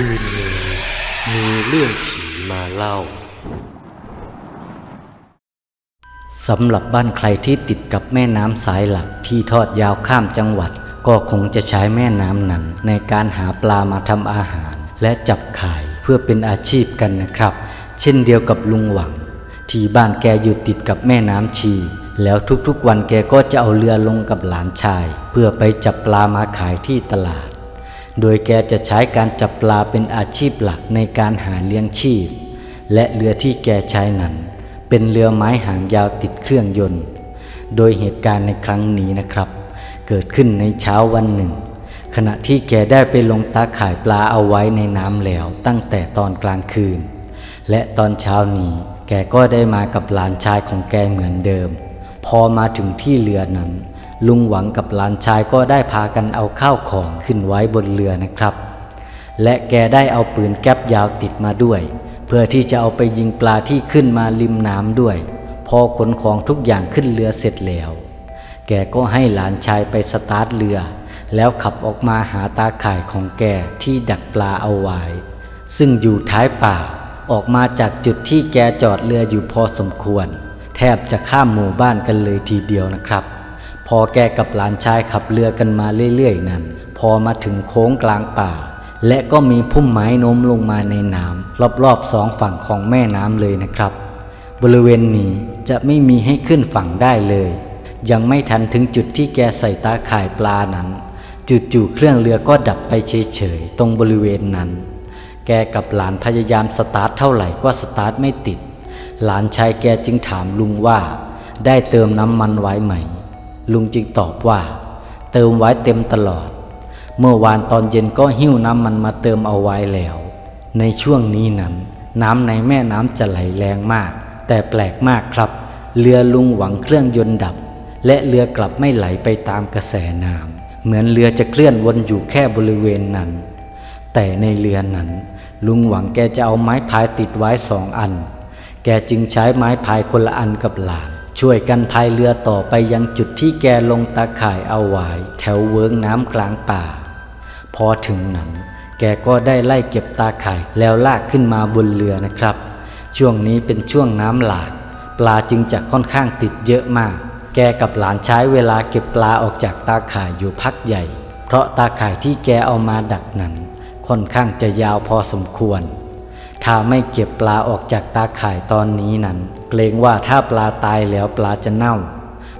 คืนนี้มีเรื่องผีมาเล่าสำหรับบ้านใครที่ติดกับแม่น้ำสายหลักที่ทอดยาวข้ามจังหวัด ก็คงจะใช้แม่น้ำนั้น ในการหาปลามาทำอาหาร และจับขายเพื่อเป็นอาชีพกันนะครับ เช่นเดียวกับลุงหวัง ที่บ้านแกอยู่ติดกับแม่น้ำชี แล้วทุกๆวันแกก็จะเอาเรือลงกับหลานชาย เพื่อไปจับปลามาขายที่ตลาด โดยแกจะใช้การจับปลาเป็นอาชีพหลักในการหาเลี้ยงชีพ และเรือที่แกใช้นั้น เป็นเรือไม้หางยาวติดเครื่องยนต์ โดยเหตุการณ์ในครั้งนี้นะครับ เกิดขึ้นในเช้าวันหนึ่ง ขณะที่แกได้ไปลงตาข่ายปลาเอาไว้ในน้ำแล้วตั้งแต่ตอนกลางคืน และตอนเช้านี้แกก็ได้มากับหลานชายของแกเหมือนเดิม พอมาถึงที่เรือนั้น ลุงหวังกับหลานชายก็ได้พากันเอาข้าวของขึ้นไว้บนเรือนะครับ และแกได้เอาปืนแก๊ปยาวติดมาด้วย เพื่อที่จะเอาไปยิงปลาที่ขึ้นมาริมน้ำด้วย พอขนของทุกอย่างขึ้นเรือเสร็จแล้ว แกก็ให้หลานชายไปสตาร์ทเรือ แล้วขับออกมาหาตาข่ายของแกที่ดักปลาเอาไว้ ซึ่งอยู่ท้ายป่าออกมาจากจุดที่แกจอดเรืออยู่พอสมควร แทบจะข้ามหมู่บ้านกันเลยทีเดียวนะครับ พอแกกับหลานชายขับเรือกันมาเรื่อยๆนั้น พอมาถึงโค้งกลางป่า และก็มีพุ่มไม้โน้มลงมาในน้ำรอบๆสองฝั่งของแม่น้ำเลยนะครับ บริเวณนี้จะไม่มีให้ขึ้นฝั่งได้เลย ยังไม่ทันถึงจุดที่แกใส่ตาข่ายปลานั้นจู่ๆเครื่องเรือก็ดับไปเฉยๆตรงบริเวณนั้น แกกับหลานพยายามสตาร์ทเท่าไหร่ก็สตาร์ทไม่ติด หลานชายแกจึงถามลุงว่า ได้เติมน้ำมันไว้ไหม ลุงจึงตอบว่า เติมไว้เต็มตลอด เมื่อวานตอนเย็นก็หิ้วน้ำมันมาเติมเอาไว้แล้ว ในช่วงนี้นั้น น้ำในแม่น้ำจะไหลแรงมาก แต่แปลกมากครับ เรือลุงหวังเครื่องยนต์ดับ และเรือกลับไม่ไหลไปตามกระแสน้ำเหมือนเรือจะเคลื่อนวนอยู่แค่บริเวณนั้น แต่ในเรือนั้น ลุงหวังแกจะเอาไม้พายติดไว้สองอัน แกจึงใช้ไม้พายคนละอันกับหลาน ช่วยกันพายเรือต่อไปยังจุดที่แกลงตาข่ายเอาไว้แถวเวิงน้ำกลางป่า พอถึงนั้น แกก็ได้ไล่เก็บตาข่ายแล้วลากขึ้นมาบนเรือนะครับ ช่วงนี้เป็นช่วงน้ำหลากปลาจึงจะค่อนข้างติดเยอะมาก แกกับหลานใช้เวลาเก็บปลาออกจากตาข่ายอยู่พักใหญ่ เพราะตาข่ายที่แกเอามาดักนั้น ค่อนข้างจะยาวพอสมควร ถ้าไม่เก็บปลาออกจากตาข่ายตอนนี้นั้น เกรงว่าถ้าปลาตายแล้วปลาจะเน่า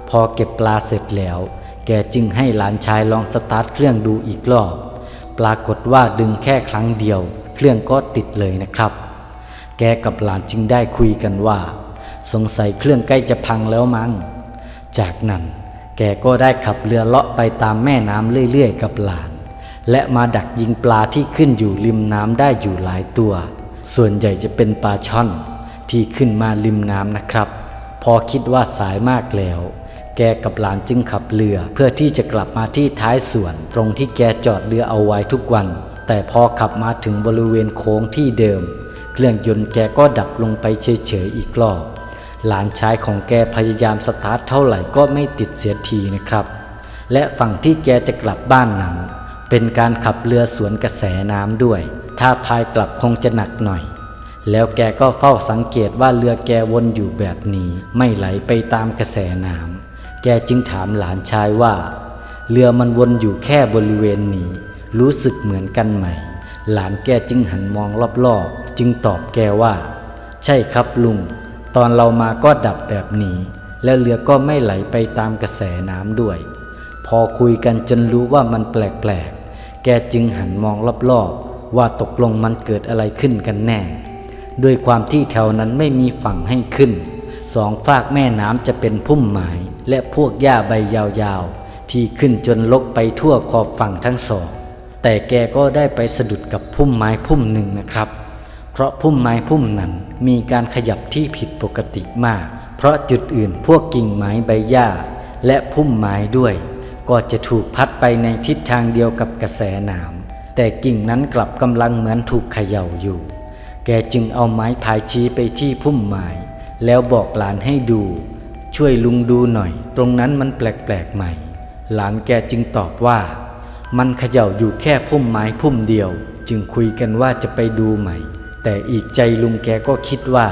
พอเก็บปลาเสร็จแล้ว แกจึงให้หลานชายลองสตาร์ทเครื่องดูอีกรอบ ปรากฏว่าดึงแค่ครั้งเดียว เครื่องก็ติดเลยนะครับ แกกับหลานจึงได้คุยกันว่า สงสัยเครื่องใกล้จะพังแล้วมั้ง จากนั้นแกก็ได้ขับเรือเลาะไปตามแม่น้ำเรื่อยๆ กับหลาน และมาดักยิงปลาที่ขึ้นอยู่ริมน้ำได้อยู่หลายตัว ส่วนใหญ่จะเป็นปลาช่อนที่ขึ้นมาริมน้ำนะครับ พอคิดว่าสายมากแล้ว แกกับหลานจึงขับเรือเพื่อที่จะกลับมาที่ท้ายสวน ตรงที่แกจอดเรือเอาไว้ทุกวัน แต่พอขับมาถึงบริเวณโค้งที่เดิม เครื่องยนต์แกก็ดับลงไปเฉยๆอีกรอบหลานชายของแกพยายามสตาร์ทเท่าไหร่ก็ไม่ติดเสียทีนะครับ และฝั่งที่แกจะกลับบ้านนั้น เป็นการขับเรือสวนกระแสน้ำด้วย ถ้าพายกลับคงจะหนักหน่อย แล้วแกก็เฝ้าสังเกตว่าเรือแกวนอยู่แบบนี้ไม่ไหลไปตามกระแสน้ำแกจึงถามหลานชายว่า เรือมันวนอยู่แค่บริเวณนี้ รู้สึกเหมือนกันไหม หลานแกจึงหันมองรอบๆ จึงตอบแกว่า ใช่ครับลุง ตอนเรามาก็ดับแบบนี้ แล้วเรือก็ไม่ไหลไปตามกระแสน้ำด้วย พอคุยกันจนรู้ว่ามันแปลก แกจึงหันมองรอบๆว่าตกลงมันเกิดอะไรขึ้นกันแน่ ด้วยความที่แถวนั้นไม่มีฝั่งให้ขึ้น สองฝากแม่น้ำจะเป็นพุ่มไม้และพวกหญ้าใบยาวๆ ที่ขึ้นจนลกไปทั่วขอบฝั่งทั้งสอง แต่แกก็ได้ไปสะดุดกับพุ่มไม้พุ่มหนึ่งนะครับ เพราะพุ่มไม้พุ่มนั้นมีการขยับที่ผิดปกติมาก เพราะจุดอื่นพวกกิ่งไม้ใบหญ้าและพุ่มไม้ด้วย ก็จะถูกพัดไปในทิศทางเดียวกับกระแสน้ำแต่กิ่งนั้นกลับกำลังเหมือนถูกเขย่าอยู่ แกจึงเอาไม้พายชี้ไปที่พุ่มไม้แล้วบอกหลานให้ดู ช่วยลุงดูหน่อย ตรงนั้นมันแปลกๆใหม่ หลานแกจึงตอบว่า มันเขย่าอยู่แค่พุ่มไม้พุ่มเดียว จึงคุยกันว่าจะไปดูใหม่ แต่อีกใจลุงแกก็คิดว่า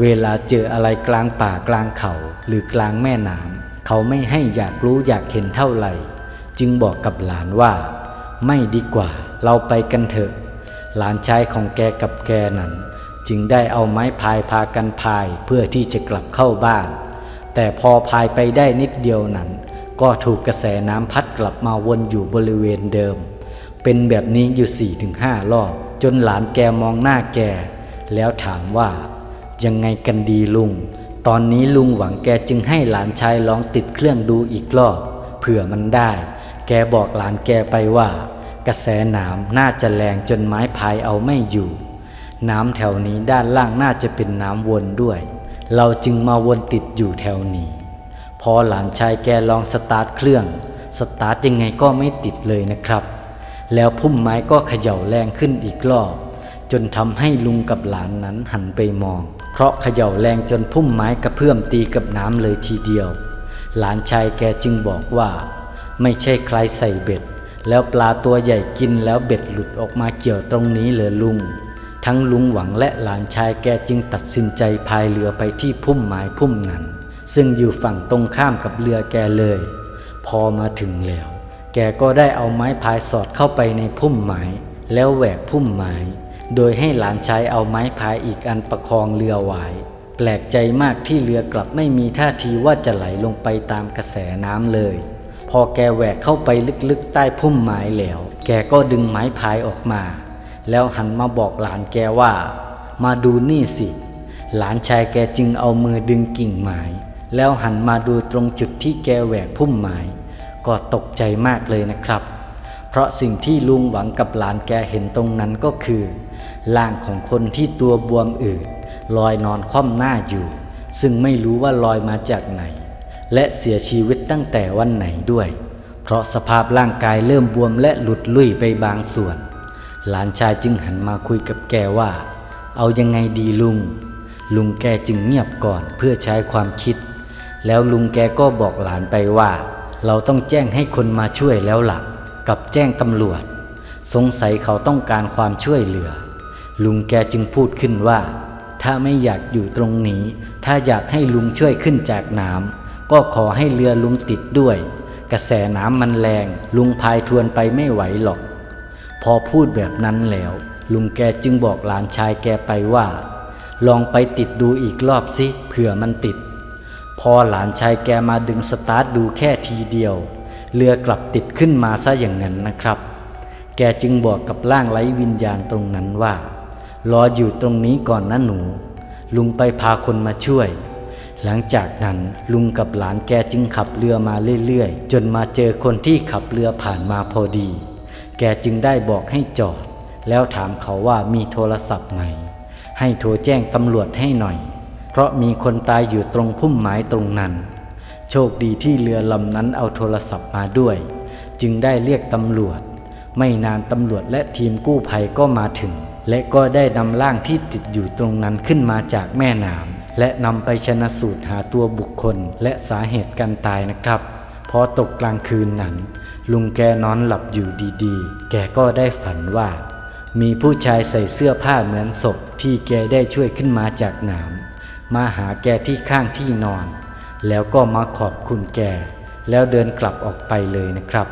เวลาเจออะไรกลางป่ากลางเขาหรือกลางแม่น้ำ เขาไม่ให้อยากรู้อยากเห็นเท่าไหร่ จึงบอกกับหลานว่า ไม่ดีกว่า เราไปกันเถอะ หลานชายของแกกับแกนั้นจึงได้เอาไม้พายพากันพายเพื่อที่จะกลับเข้าบ้าน แต่พอพายไปได้นิดเดียวนั้น ก็ถูกกระแสน้ำพัดกลับมาวนอยู่บริเวณเดิม เป็นแบบนี้อยู่4ี่ถึงห้ารอบ จนหลานแกมองหน้าแก แล้วถามว่า ยังไงกันดีลุง ตอนนี้ลุงหวังแกจึงให้หลานชายลองติดเครื่องดูอีกรอบเผื่อมันได้ แกบอกหลานแกไปว่า กระแสน้ำน่าจะแรงจนไม้พายเอาไม่อยู่ น้ำแถวนี้ด้านล่างน่าจะเป็นน้ำวนด้วย เราจึงมาวนติดอยู่แถวนี้ พอหลานชายแกลองสตาร์ทเครื่อง สตาร์ทยังไงก็ไม่ติดเลยนะครับ แล้วพุ่มไม้ก็เขย่าแรงขึ้นอีกรอบ จนทำให้ลุงกับหลานนั้นหันไปมอง เพราะเขย่าแรงจนพุ่มไม้กระเพื่อมตีกับน้ำเลยทีเดียว หลานชายแกจึงบอกว่า ไม่ใช่ใครใส่เบ็ด แล้วปลาตัวใหญ่กินแล้วเบ็ดหลุดออกมาเกี่ยวตรงนี้เลยลุง ทั้งลุงหวังและหลานชายแกจึงตัดสินใจพายเรือไปที่พุ่มไม้พุ่มนั้น ซึ่งอยู่ฝั่งตรงข้ามกับเรือแกเลย พอมาถึงแล้ว แกก็ได้เอาไม้พายสอดเข้าไปในพุ่มไม้แล้วแหวกพุ่มไม้ โดยให้หลานชายเอาไม้พายอีกอันประคองเรือไว้แปลกใจมากที่เรือกลับไม่มีท่าทีว่าจะไหลลงไปตามกระแสน้ำเลย พอแกแหวกเข้าไปลึกๆใต้พุ่มไม้แล้ว แกก็ดึงไม้พายออกมา แล้วหันมาบอกหลานแกว่า มาดูนี่สิ หลานชายแกจึงเอามือดึงกิ่งไม้แล้วหันมาดูตรงจุดที่แกแหวกพุ่มไม้ก็ตกใจมากเลยนะครับ เพราะสิ่งที่ลุงหวังกับหลานแกเห็นตรงนั้นก็คือ ร่างของคนที่ตัวบวมอืดลอยนอนคว่ำหน้าอยู่ ซึ่งไม่รู้ว่าลอยมาจากไหน และเสียชีวิตตั้งแต่วันไหนด้วย เพราะสภาพร่างกายเริ่มบวมและหลุดลุ่ยไปบางส่วน หลานชายจึงหันมาคุยกับแกว่า เอายังไงดีลุง ลุงแกจึงเงียบก่อนเพื่อใช้ความคิด แล้วลุงแกก็บอกหลานไปว่า เราต้องแจ้งให้คนมาช่วยแล้วล่ะกับแจ้งตำรวจ สงสัยเขาต้องการความช่วยเหลือ ลุงแกจึงพูดขึ้นว่า ถ้าไม่อยากอยู่ตรงนี้ ถ้าอยากให้ลุงช่วยขึ้นจากน้ำก็ขอให้เรือลุงติดด้วย กระแสน้ำมันแรง ลุงพายทวนไปไม่ไหวหรอก พอพูดแบบนั้นแล้ว ลุงแกจึงบอกหลานชายแกไปว่า ลองไปติดดูอีกรอบสิเผื่อมันติด พอหลานชายแกมาดึงสตาร์ทดูแค่ทีเดียว เรือกลับติดขึ้นมาซะอย่างนั้นนะครับ แกจึงบอกกับร่างไร้วิญญาณตรงนั้นว่า รออยู่ตรงนี้ก่อนนะหนู ลุงไปพาคนมาช่วย หลังจากนั้นลุงกับหลานแกจึงขับเรือมาเรื่อยๆ จนมาเจอคนที่ขับเรือผ่านมาพอดี แกจึงได้บอกให้จอด แล้วถามเขาว่ามีโทรศัพท์ไหม ให้โทรแจ้งตำรวจให้หน่อย เพราะมีคนตายอยู่ตรงพุ่มไม้ตรงนั้น โชคดีที่เรือลำนั้นเอาโทรศัพท์มาด้วย จึงได้เรียกตำรวจ ไม่นานตำรวจและทีมกู้ภัยก็มาถึง และก็ได้นำร่างที่ติดอยู่ตรงนั้นขึ้นมาจากแม่น้ำและนำไปชนะสูตรหาตัวบุคคลและสาเหตุการตายนะครับพอตกกลางคืนนั้น ลุงแกนอนหลับอยู่ดีๆ แกก็ได้ฝันว่า มีผู้ชายใส่เสื้อผ้าเหมือนศพที่แกได้ช่วยขึ้นมาจากน้ำมาหาแกที่ข้างที่นอน แล้วก็มาขอบคุณแก แล้วเดินกลับออกไปเลยนะครับ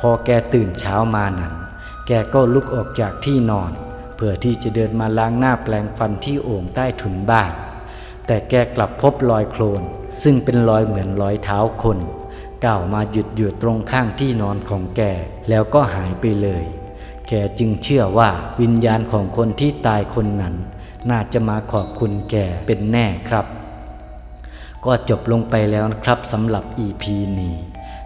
พอแกตื่นเช้ามานั้น แกก็ลุกออกจากที่นอน พื่อที่จะเดินมาล้างหน้าแปลงฟันที่โอ่งใต้ถุนบ้าน แต่แกกลับพบรอยโคลน ซึ่งเป็นรอยเหมือนรอยเท้าคนก้าวมาหยุดอยู่ตรงข้างที่นอนของแกแล้วก็หายไปเลย แกจึงเชื่อว่าวิญญาณของคนที่ตายคนนั้น น่าจะมาขอบคุณแกเป็นแน่ครับ ก็จบลงไปแล้วนะครับสำหรับ EP นี้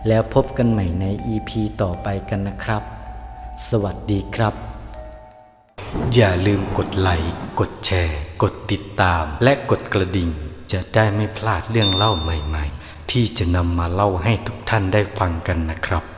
แล้วพบกันใหม่ใน EP ต่อไปกันนะครับ สวัสดีครับ อย่าลืมกดไลค์ กดแชร์ กดติดตาม และกดกระดิ่ง จะได้ไม่พลาดเรื่องเล่าใหม่ ๆ ที่จะนำมาเล่าให้ทุกท่านได้ฟังกันนะครับ